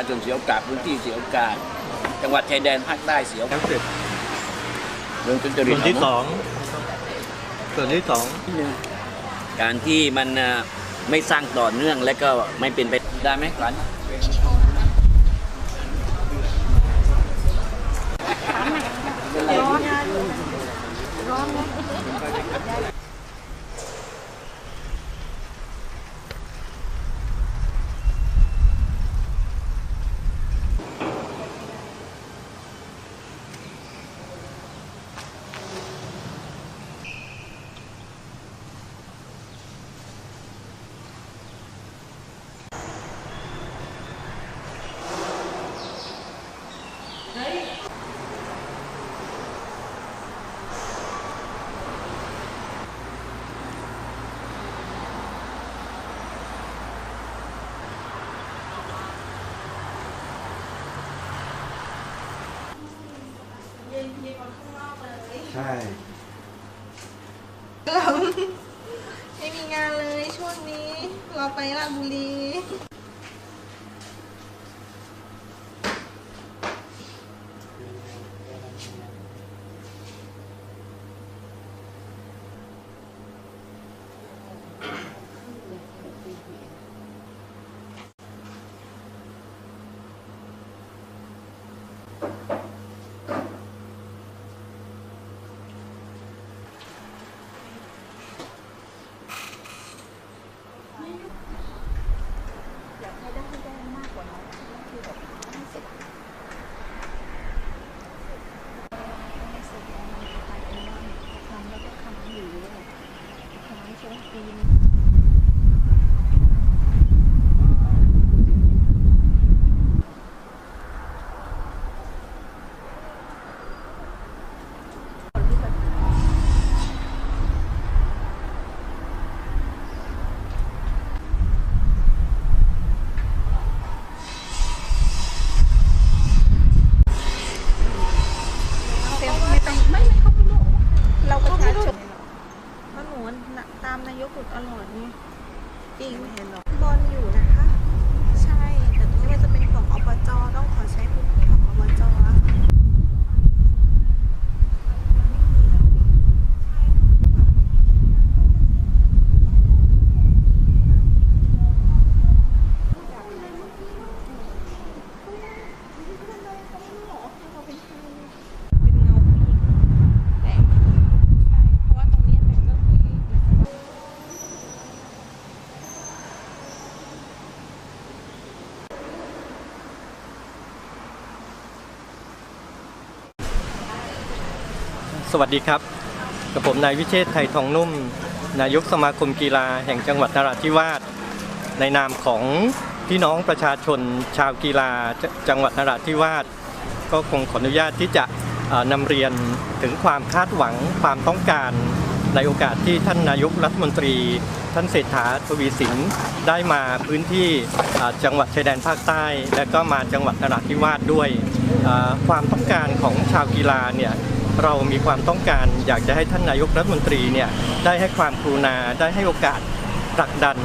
าชนเสียโอกาสพื้นที่เสียโอกาส จังหวัดชายแดนภาคใต้เสียโอกาสแล้วเสร็จเรื่องทุจริส่ตวนที่สองส่วนที่สองการที่มันอะไม่สร้างต่อเนื่องและก็ไม่เป็นไปได้ไหมขวัญ ใช่ เราไม่มีงานเลยช่วงนี้ เราไปราชบุรี เราประชาชนเพราะหนูน่ะตามนายกอยู่ตลอดไงจริงเห็นหรอบอลอยู่นะคะ ใช่ แต่ตรงนี้มันจะเป็นของอบจต้องขอใช้พื้นที่ของอบจอะค่ะ เป็นเงาผู้หญิงแต่ใช่เพราะว่าตรงนี้เป็นก็คือ สวัสดีครับ กับผมนายวิเชษไทยทองนุ่ม นายกสมาคมกีฬาแห่งจังหวัดนราธิวาสในนามของพี่น้องประชาชนชาวกีฬาจจังหวัดนราธิวาสก็คงขออนุญาตที่จะนำเรียนถึงความคาดหวังความต้องการในโอกาสที่ท่านนายกรัฐมนตรี ท่านเศรษฐาทวีสินได้มาพื้นที่จังหวัดชายแดนภาคใต้ และก็มาจังหวัดนราธิวาสด้วยความต้องการของชาวกีฬาเนี่ย เรามีความต้องการอยากจะให้ท่านนายกรัฐมนตรีเนี่ยได้ให้ความกรุณาได้ให้โอกาสผลักดัน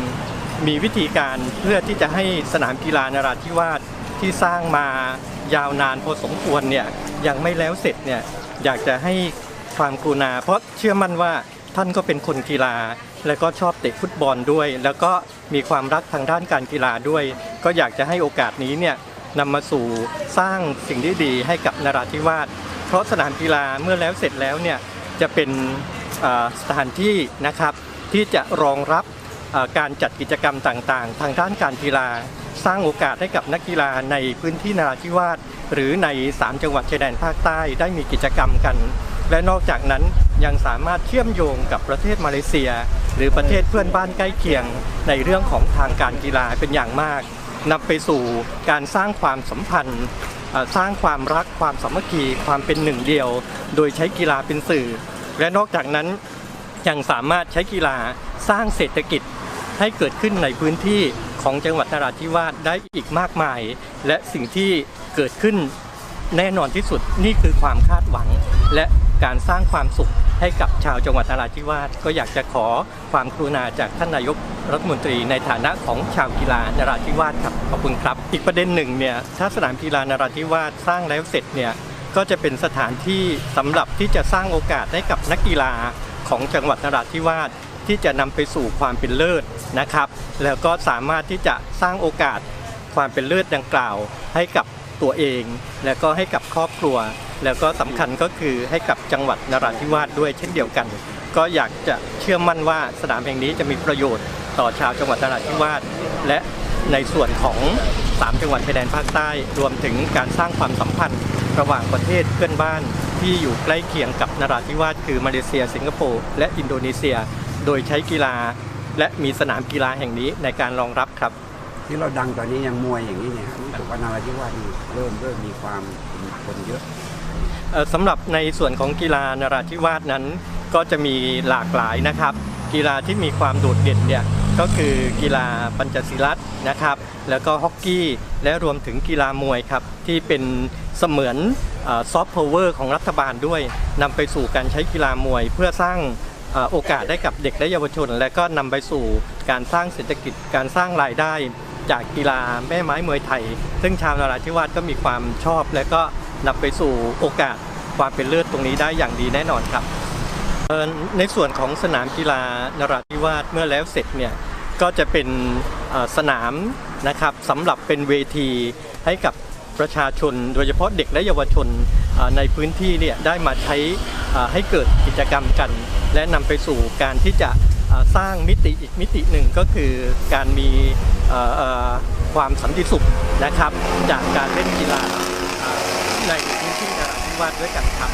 มีวิธีการเพื่อที่จะให้สนามกีฬานราธิวาสที่สร้างมายาวนานพอสมควรเนี่ยยังไม่แล้วเสร็จเนี่ยอยากจะให้ความกรุณา เพราะเชื่อมั่นว่าท่านก็เป็นคนกีฬา และก็ชอบเตะฟุตบอลด้วย แล้วก็มีความรักทางด้านการกีฬาด้วย ก็อยากจะให้โอกาสนี้เนี่ยนำมาสู่สร้างสิ่งที่ดีให้กับนราธิวาส ราะสนามกีฬาเมื่อแล้วเสร็จแล้วเนี่ยจะเป็นสถานที่นะครับที่จะรองรับการจัดกิจกรรมต่างๆ ทางด้านการกีฬาสร้างโอกาสให้กับนักกีฬาในพื้นที่นราธิวาสหรือใน 3 จังหวัดชายแดนภาคใต้ได้มีกิจกรรมกัน และนอกจากนั้นยังสามารถเชื่อมโยงกับประเทศมาเลเซีย หรือประเทศเพื่อนบ้านใกล้เคียงในเรื่องของทางการกีฬาเป็นอย่างมาก นำไปสู่การสร้างความสัมพันธ์ สร้างความรักความสามัคคีความเป็นหนึ่งเดียว โดยใช้กีฬาเป็นสื่อ และนอกจากนั้นยังสามารถใช้กีฬาสร้างเศรษฐกิจให้เกิดขึ้นในพื้นที่ของจังหวัดนราธิวาสได้อีกมากมาย และสิ่งที่เกิดขึ้นแน่นอนที่สุดนี่คือความคาดหวัง และการสร้างความสุขให้กับชาวจังหวัดนราธิวาสก็อยากจะขอความกรุณาจากท่านนายกรัฐมนตรีในฐานะของชาวกีฬานราธิวาสครับ ขอบคุณครับ อีกประเด็นหนึ่งเนี่ยถ้าสนามกีฬานราธิวาสสร้างแล้วเสร็จเนี่ยก็จะเป็นสถานที่สำหรับที่จะสร้างโอกาสให้กับนักกีฬาของจังหวัดนราธิวาสที่จะนำไปสู่ความเป็นเลิศนะครับ แล้วก็สามารถที่จะสร้างโอกาสความเป็นเลิศดังกล่าว ให้กับตัวเอง แล้วก็ให้กับครอบครัว แล้วก็สำคัญก็คือให้กับจังหวัดนราธิวาสด้วยเช่นเดียวกัน ก็อยากจะเชื่อมั่นว่าสนามแห่งนี้จะมีประโยชน์ต่อชาวจังหวัดนราธิวาสและ ในส่วนของ 3 จังหวัดชายแดนภาคใต้ รวมถึงการสร้างความสัมพันธ์ระหว่างประเทศเพื่อนบ้าน ที่อยู่ใกล้เคียงกับนราธิวาสคือมาเลเซีย สิงคโปร์และอินโดนีเซีย โดยใช้กีฬา และมีสนามกีฬาแห่งนี้ในการรองรับครับ ที่เราดังตอนนี้ยังมวยอย่างนี้เนี่ยรู้สึกว่านาราธิวาสนี่เริ่มเริ่มมีความคนเยอะสำหรับในส่วนของกีฬานราธิวาสนั้นก็จะมีหลากหลายนะครับ กีฬาที่มีความโดดเด่นเนี่ยก็คือกีฬาปัญจศิลัต นะครับแล้วก็ฮอกกี้และรวมถึงกีฬามวยครับที่เป็นเสมือนซอฟต์พาวเวอร์ของรัฐบาลด้วยนำไปสู่การใช้กีฬามวย เพื่อสร้างโอกาสได้กับเด็กและเยาวชน และก็นำไปสู่การสร้างเศรษฐกิจการสร้างรายได้จากกีฬาแม่ไม้มวยไทย ซึ่งชาวนราธิวาสก็มีความชอบ และก็นำไปสู่โอกาสความเป็นเลิศตรงนี้ได้อย่างดีแน่นอนครับ ในส่วนของสนามกีฬานราธิวาสเมื่อแล้วเสร็จเนี่ยก็จะเป็น สนามนะครับสำหรับเป็นเวทีให้กับประชาชน โดยเฉพาะเด็กและเยาวชนในพื้นที่เนี่ยได้มาใช้ให้เกิดกิจกรรมกัน และนำไปสู่การที่จะสร้างมิติอีกมิติหนึ่งก็คือการมีความสันติสุขนะครับ จากการเล่นกีฬาในพื้นที่นราธิวาสด้วยกันครับ